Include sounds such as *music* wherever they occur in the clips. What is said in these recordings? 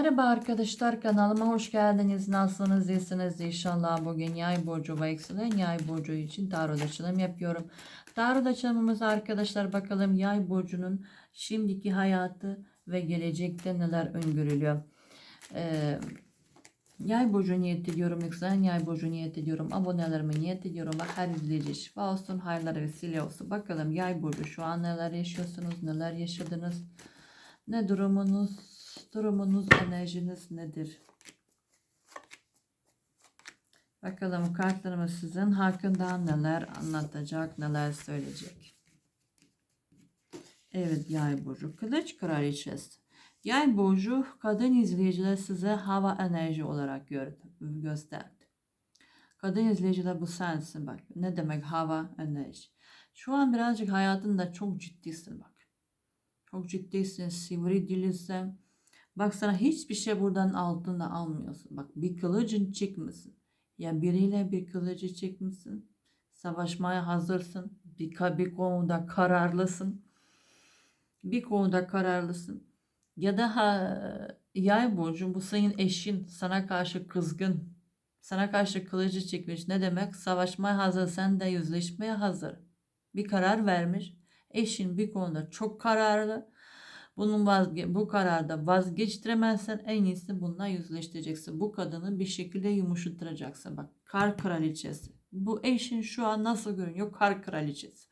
Merhaba arkadaşlar kanalıma hoş geldiniz. Nasılsınız? İyisiniz inşallah. Bugün yay burcu ve yükselen yay burcu için tarot açılım yapıyorum. Tarot açılımımız arkadaşlar bakalım yay burcunun şimdiki hayatı ve gelecekte neler öngörülüyor. Ee, yay burcu niyet ediyorum. Yükselen yay burcu niyet ediyorum. Abonelerime niyet ediyorum. Ve her izleyici şifa olsun. Hayırlara vesile olsun. Bakalım yay burcu şu an neler yaşıyorsunuz? Neler yaşadınız? Ne durumunuz? Durumunuz, enerjiniz nedir? Bakalım kartlarımız sizin hakkında neler anlatacak, neler söyleyecek. Evet yay burcu. Kılıç kraliçesi. Yay burcu kadın izleyiciler size hava enerji olarak gördü, gösterdi. Kadın izleyiciler bu sensin bak. Ne demek hava enerji. Şu an birazcık hayatında çok ciddisin bak. Çok ciddisin, sivri dilisin. Bak sana hiçbir şey buradan altında almıyorsun. Bak bir kılıcın çıkmasın. Ya biriyle bir kılıcı çekmişsin. Savaşmaya hazırsın. Bir, bir konuda kararlısın. Bir konuda kararlısın. Ya da ha, yay burcu bu senin eşin sana karşı kızgın. Sana karşı kılıcı çekmiş. Ne demek? Savaşmaya hazır. Sen de yüzleşmeye hazır. Bir karar vermiş. Eşin bir konuda çok kararlı bunun vazge bu kararda vazgeçtiremezsen en iyisi bununla yüzleştireceksin. Bu kadını bir şekilde yumuşatıracaksın. Bak kar kraliçesi. Bu eşin şu an nasıl görünüyor? Kar kraliçesi.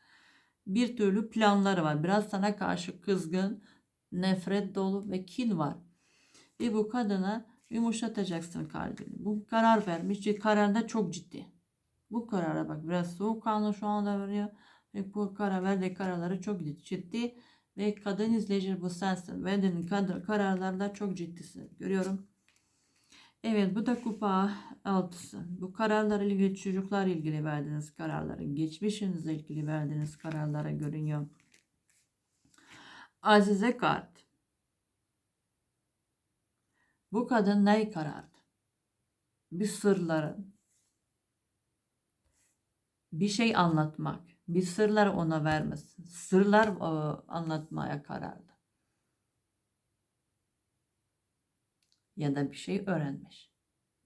Bir türlü planları var. Biraz sana karşı kızgın, nefret dolu ve kin var. Ve bu kadına yumuşatacaksın kalbini. Bu karar vermiş. Kararda çok ciddi. Bu karara bak biraz soğukkanlı şu anda veriyor. Ve bu karar verdiği kararları çok ciddi ve kadın izleyici bu sensin. Verdiğin kararlarda çok ciddisin. Görüyorum. Evet bu da kupa altısı. Bu kararlar ilgili çocuklar ilgili verdiğiniz kararları, geçmişinizle ilgili verdiğiniz kararlara görünüyor. Azize kart. Bu kadın ne karardı? Bir sırların, bir şey anlatmak, bir sırlar ona vermesin. Sırlar e, anlatmaya kararlı. Ya da bir şey öğrenmiş.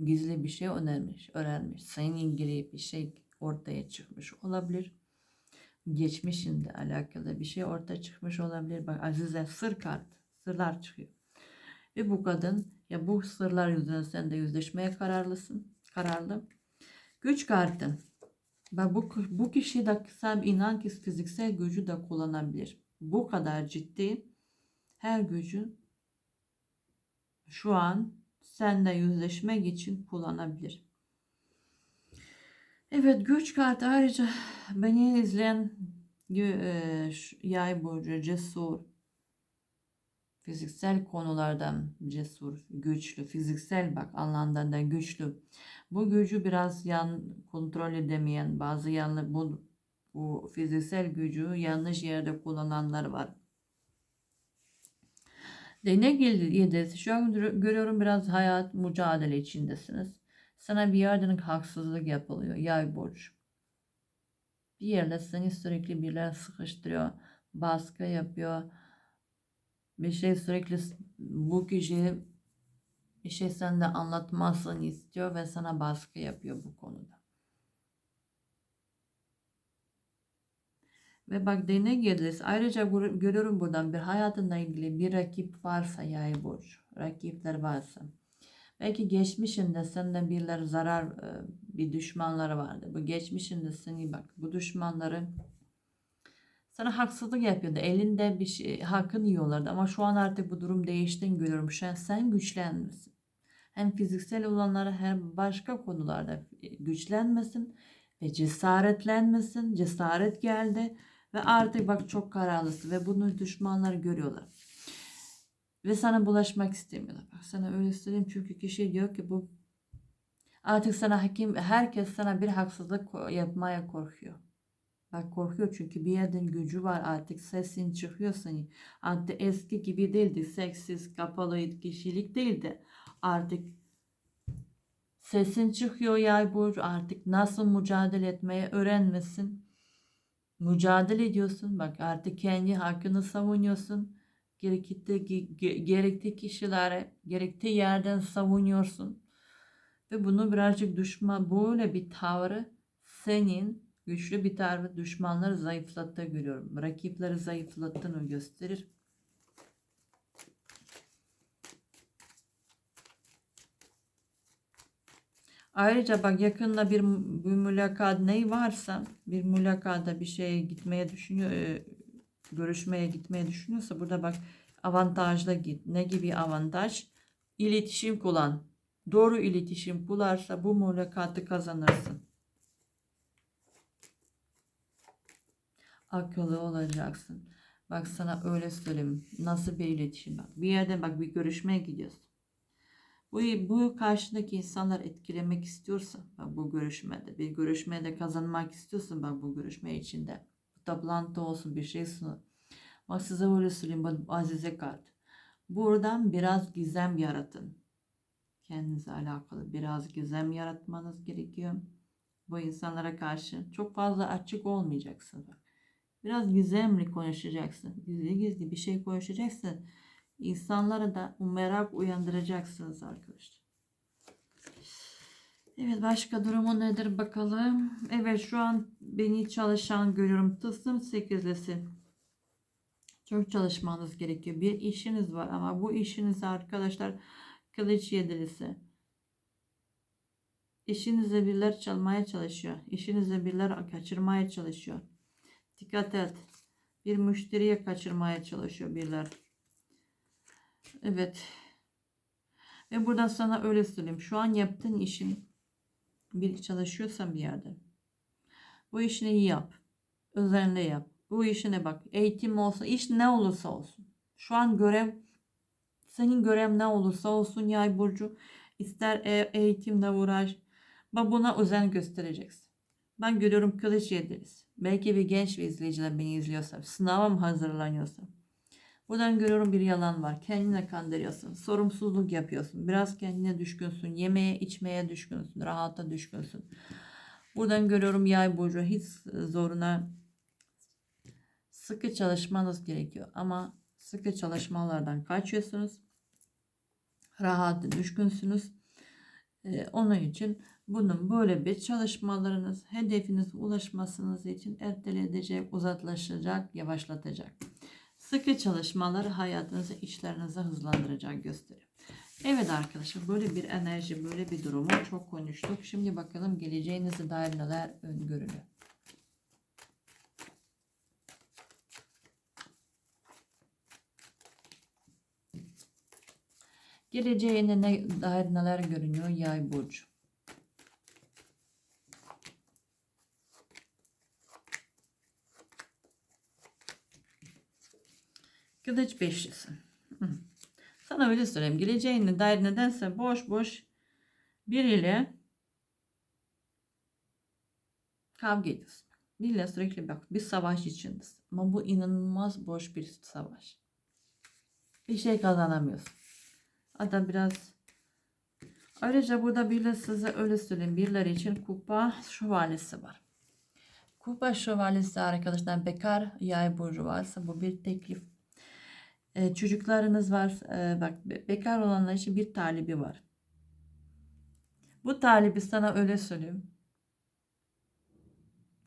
Gizli bir şey öğrenmiş, öğrenmiş. Senin ilgili bir şey ortaya çıkmış olabilir. Geçmişinde alakalı bir şey ortaya çıkmış olabilir. Bak Azize sır kart, sırlar çıkıyor. Ve bu kadın ya bu sırlar yüzünden sen de yüzleşmeye kararlısın, kararlı. Güç kartın ve bu, bu kişi de sen inan ki fiziksel gücü de kullanabilir. Bu kadar ciddi her gücü şu an senle yüzleşmek için kullanabilir. Evet güç kartı ayrıca beni izleyen e, yay burcu cesur fiziksel konulardan cesur, güçlü, fiziksel bak anlamda da güçlü. Bu gücü biraz yan kontrol edemeyen bazı yanlı bu, bu fiziksel gücü yanlış yerde kullananlar var. Denek yedisi şu an görüyorum biraz hayat mücadele içindesiniz. Sana bir yerden haksızlık yapılıyor. Yay borç. Bir yerde seni sürekli birileri sıkıştırıyor. Baskı yapıyor şey sürekli bu kişi bir şey sen de anlatmasını istiyor ve sana baskı yapıyor bu konuda. Ve bak dene geliriz. Ayrıca görüyorum buradan bir hayatınla ilgili bir rakip varsa yay burcu. Rakipler varsa. Belki geçmişinde senden birler zarar bir düşmanları vardı. Bu geçmişinde seni bak bu düşmanları sana haksızlık yapıyordu. Elinde bir şey, hakkını yiyorlardı. Ama şu an artık bu durum değiştiğini görüyorum. Sen güçlenmesin. Hem fiziksel olanlara hem başka konularda güçlenmesin ve cesaretlenmesin. Cesaret geldi ve artık bak çok kararlısın ve bunu düşmanlar görüyorlar. Ve sana bulaşmak istemiyorlar. Bak sana öyle söyleyeyim çünkü kişi diyor ki bu artık sana hakim herkes sana bir haksızlık yapmaya korkuyor. Bak korkuyor çünkü bir yerden gücü var artık sesin çıkıyor seni. Artık eski gibi değildi. Seksiz, kapalı kişilik değildi. Artık sesin çıkıyor yay burcu artık nasıl mücadele etmeye öğrenmesin. Mücadele ediyorsun. Bak artık kendi hakkını savunuyorsun. gerektiği, ge- gerektiği kişilere gerektiği yerden savunuyorsun. Ve bunu birazcık düşman böyle bir tavrı senin güçlü bir tavrı düşmanları zayıflattığını görüyorum. Rakipleri zayıflattığını gösterir. Ayrıca bak yakında bir, bir mülakat ne varsa bir mülakata bir şeye gitmeye düşünüyor, e, görüşmeye gitmeye düşünüyorsa burada bak avantajla git. Ne gibi avantaj? İletişim kuran. Doğru iletişim kurarsa bu mülakatı kazanırsın. Akıllı olacaksın. Bak sana öyle söyleyeyim. Nasıl bir iletişim bak. Bir yerde bak bir görüşmeye gidiyorsun. Bu, bu karşındaki insanlar etkilemek istiyorsa bak bu görüşmede bir görüşmede kazanmak istiyorsun bak bu görüşme içinde. Bu toplantı olsun bir şey sunu. Bak size öyle söyleyeyim bu azize kart. Buradan biraz gizem yaratın. Kendinize alakalı biraz gizem yaratmanız gerekiyor. Bu insanlara karşı çok fazla açık olmayacaksın bak. Biraz gizemli konuşacaksın. Gizli gizli bir şey konuşacaksın. İnsanlara da merak uyandıracaksınız arkadaşlar. Evet başka durumu nedir bakalım. Evet şu an beni çalışan görüyorum. Tılsım sekizlisi. Çok çalışmanız gerekiyor. Bir işiniz var ama bu işiniz arkadaşlar kılıç yedilisi. İşinize birler çalmaya çalışıyor. İşinize birler kaçırmaya çalışıyor. Dikkat et. Bir müşteriye kaçırmaya çalışıyor birler. Evet. Ve buradan sana öyle söyleyeyim. Şu an yaptığın işin bir çalışıyorsan bir yerde. Bu işini iyi yap. Özenle yap. Bu işine bak. Eğitim olsa, iş ne olursa olsun. Şu an görev, senin görev ne olursa olsun yay burcu. ister e- eğitimle uğraş. Bak buna özen göstereceksin. Ben görüyorum kılıç yediriz. Belki bir genç bir izleyiciler beni izliyorsa, sınava mı hazırlanıyorsa. Buradan görüyorum bir yalan var. Kendine kandırıyorsun. Sorumsuzluk yapıyorsun. Biraz kendine düşkünsün. Yemeğe, içmeye düşkünsün. Rahata düşkünsün. Buradan görüyorum yay burcu hiç zoruna sıkı çalışmanız gerekiyor. Ama sıkı çalışmalardan kaçıyorsunuz. Rahat düşkünsünüz. Ee, onun için bunun böyle bir çalışmalarınız hedefinize ulaşmasınız için erteleyecek, uzatlaşacak, yavaşlatacak. Sıkı çalışmalar hayatınızı, işlerinizi hızlandıracak gösteriyor. Evet arkadaşlar böyle bir enerji, böyle bir durumu çok konuştuk. Şimdi bakalım geleceğinize dair neler öngörülüyor. Geleceğine ne dair neler görünüyor yay burcu. Kılıç beşlisi. Sana öyle söyleyeyim. Geleceğine dair nedense boş boş biriyle kavga ediyorsun. Biriyle sürekli bak bir savaş içindesin. Ama bu inanılmaz boş bir savaş. Bir şey kazanamıyorsun. Hatta biraz ayrıca burada birileri size öyle söyleyeyim. Birileri için kupa şövalyesi var. Kupa şövalyesi arkadaşlar bekar yay burcu varsa bu bir teklif e, çocuklarınız var. E, bak be- bekar olanlar için bir talibi var. Bu talibi sana öyle söyleyeyim.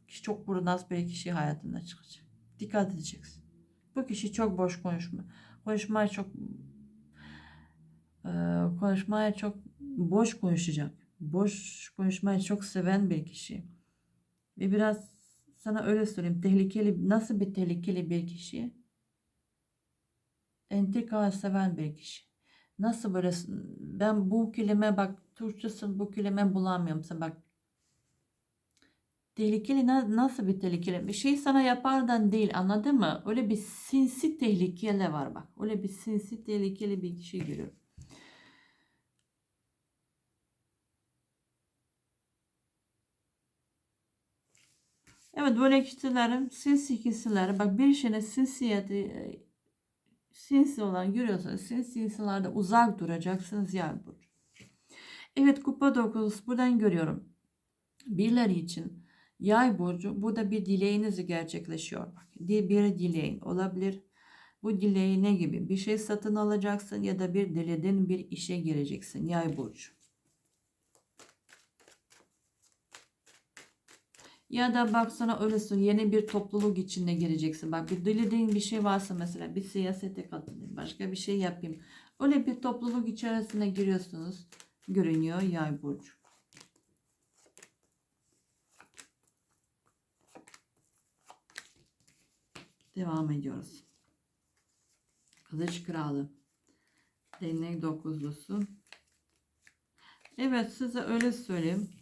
Kişi çok burnaz bir kişi hayatında çıkacak. Dikkat edeceksin. Bu kişi çok boş konuşma. Konuşmaya çok e, konuşmaya çok boş konuşacak. Boş konuşmayı çok seven bir kişi. Ve biraz sana öyle söyleyeyim. Tehlikeli, nasıl bir tehlikeli bir kişi? Entrika seven bir kişi. Nasıl böyle ben bu kelime bak Türkçesin bu kelime bulamıyorum sen bak. Tehlikeli na- nasıl bir tehlikeli? Bir şey sana yapardan değil anladın mı? Öyle bir sinsi tehlikeli var bak. Öyle bir sinsi tehlikeli bir kişi görüyorum. Evet böyle kişilerin sinsi kişileri bak bir şeyine sinsiyeti e, sinsi olan görüyorsanız sinsi insanlarda uzak duracaksınız yay burcu. Evet kupa 9 buradan görüyorum. Birileri için yay burcu burada bir dileğiniz gerçekleşiyor. Bak, Bir dileğin olabilir. Bu dileği ne gibi? Bir şey satın alacaksın ya da bir dilediğin bir işe gireceksin. Yay burcu. Ya da baksana öyle söyleyeyim yeni bir topluluk içine gireceksin. Bak bir dilediğin bir şey varsa mesela bir siyasete katılayım, başka bir şey yapayım. Öyle bir topluluk içerisine giriyorsunuz. Görünüyor yay burcu. Devam ediyoruz. Kılıç kralı. Değnek dokuzlusu. Evet size öyle söyleyeyim.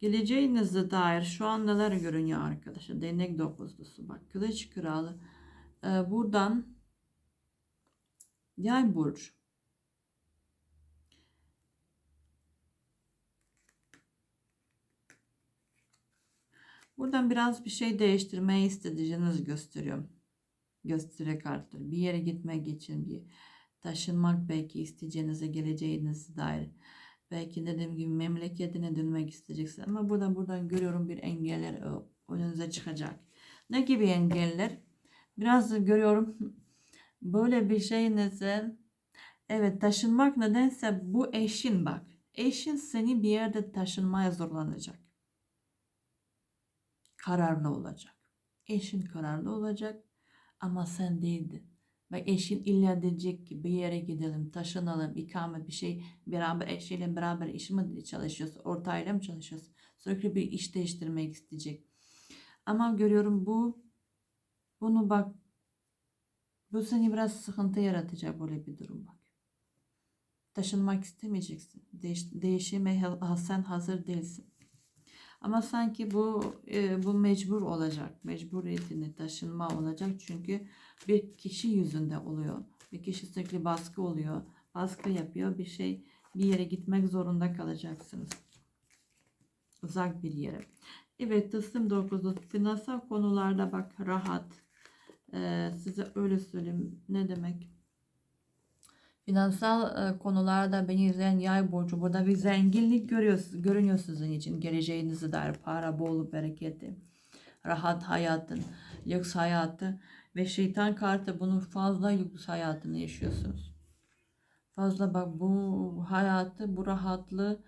Geleceğinize dair şu an neler görünüyor arkadaşlar. Değnek dokuzlusu. Bak kılıç kralı. Ee, buradan yay burcu. Buradan biraz bir şey değiştirmeyi istediğinizi gösteriyorum. Göstere kartları. Bir yere gitmek için bir taşınmak belki isteyeceğinize geleceğinize dair. Belki dediğim gibi memleketine dönmek isteyeceksin. Ama buradan buradan görüyorum bir engeller e, önünüze çıkacak. Ne gibi engeller? Biraz görüyorum *laughs* böyle bir şey neyse evet taşınmak nedense bu eşin bak. Eşin seni bir yerde taşınmaya zorlanacak. Kararlı olacak. Eşin kararlı olacak ama sen değildin. Ve eşin illa diyecek ki bir yere gidelim, taşınalım, ikamet bir şey beraber eşiyle beraber iş mi çalışıyorsun, ortağıyla mı çalışıyorsun? Sürekli bir iş değiştirmek isteyecek. Ama görüyorum bu bunu bak bu seni biraz sıkıntı yaratacak böyle bir durum bak. Taşınmak istemeyeceksin. Değiş, değişime sen hazır değilsin. Ama sanki bu e, bu mecbur olacak. Mecburiyetini taşınma olacak. Çünkü bir kişi yüzünde oluyor. Bir kişi sürekli baskı oluyor. Baskı yapıyor. Bir şey bir yere gitmek zorunda kalacaksınız. Uzak bir yere. Evet tılsım dokuzu finansal konularda bak rahat. Ee, size öyle söyleyeyim. Ne demek? Finansal e, konularda beni izleyen yay burcu burada bir zenginlik görüyorsunuz, görünüyor sizin için. Geleceğinize dair para, bolluk, bereketi, rahat hayatın, lüks hayatı ve şeytan kartı bunun fazla lüks hayatını yaşıyorsunuz. Fazla bak bu hayatı, bu rahatlığı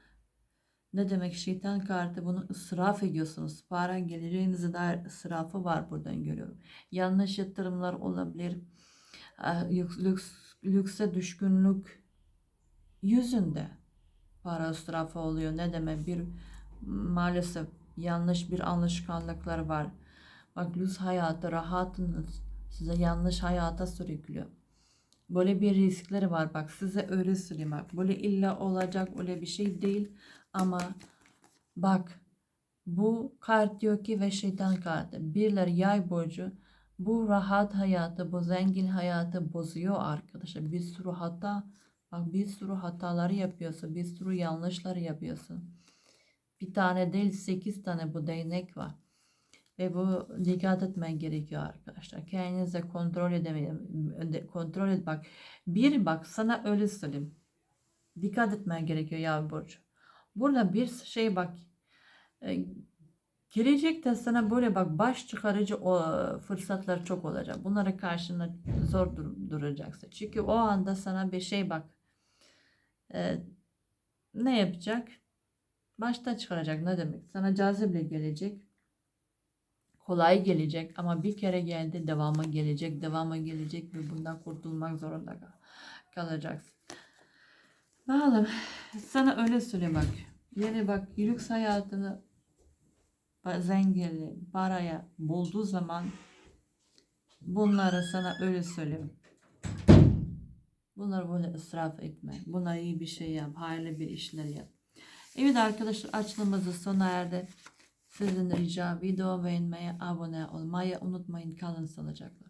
ne demek şeytan kartı bunu ısraf ediyorsunuz. Para geleceğinize dair ısrafı var buradan görüyorum. Yanlış yatırımlar olabilir. Ah, Lüks, lüks, lükse düşkünlük yüzünde para ısrafı oluyor. Ne demek bir maalesef yanlış bir alışkanlıklar var. Bak lüks hayatı rahatınız size yanlış hayata sürüklüyor. Böyle bir riskleri var bak size öyle söyleyeyim bak. Böyle illa olacak öyle bir şey değil ama bak bu kart diyor ki ve şeytan kartı. Birler yay burcu bu rahat hayatı, bu zengin hayatı bozuyor arkadaşlar. Bir sürü hata, bak bir sürü hataları yapıyorsun, bir sürü yanlışları yapıyorsun. Bir tane değil sekiz tane bu değnek var. Ve bu dikkat etmen gerekiyor arkadaşlar. Kendinize kontrol edemeyin. Kontrol et bak. Bir bak sana öyle söyleyeyim. Dikkat etmen gerekiyor ya Burcu. Burada bir şey bak. Gelecekte sana böyle bak baş çıkarıcı o fırsatlar çok olacak. Bunlara karşına zor dur- duracaksın. Çünkü o anda sana bir şey bak. e, ne yapacak? Başta çıkaracak ne demek? Sana cazibe gelecek. Kolay gelecek ama bir kere geldi devamı gelecek, devamı gelecek ve bundan kurtulmak zorunda kal- kalacaksın. Bakalım. Sana öyle söyleyeyim bak. Yeni bak lüks hayatını ba- zenginliği, paraya bulduğu zaman bunları sana öyle söyleyeyim. Bunları böyle ısraf etme. Buna iyi bir şey yap. Hayırlı bir işler yap. Evet arkadaşlar açılımımızı sona erdi. Sizin rica video beğenmeyi, abone olmayı unutmayın. Kalın sağlıcakla.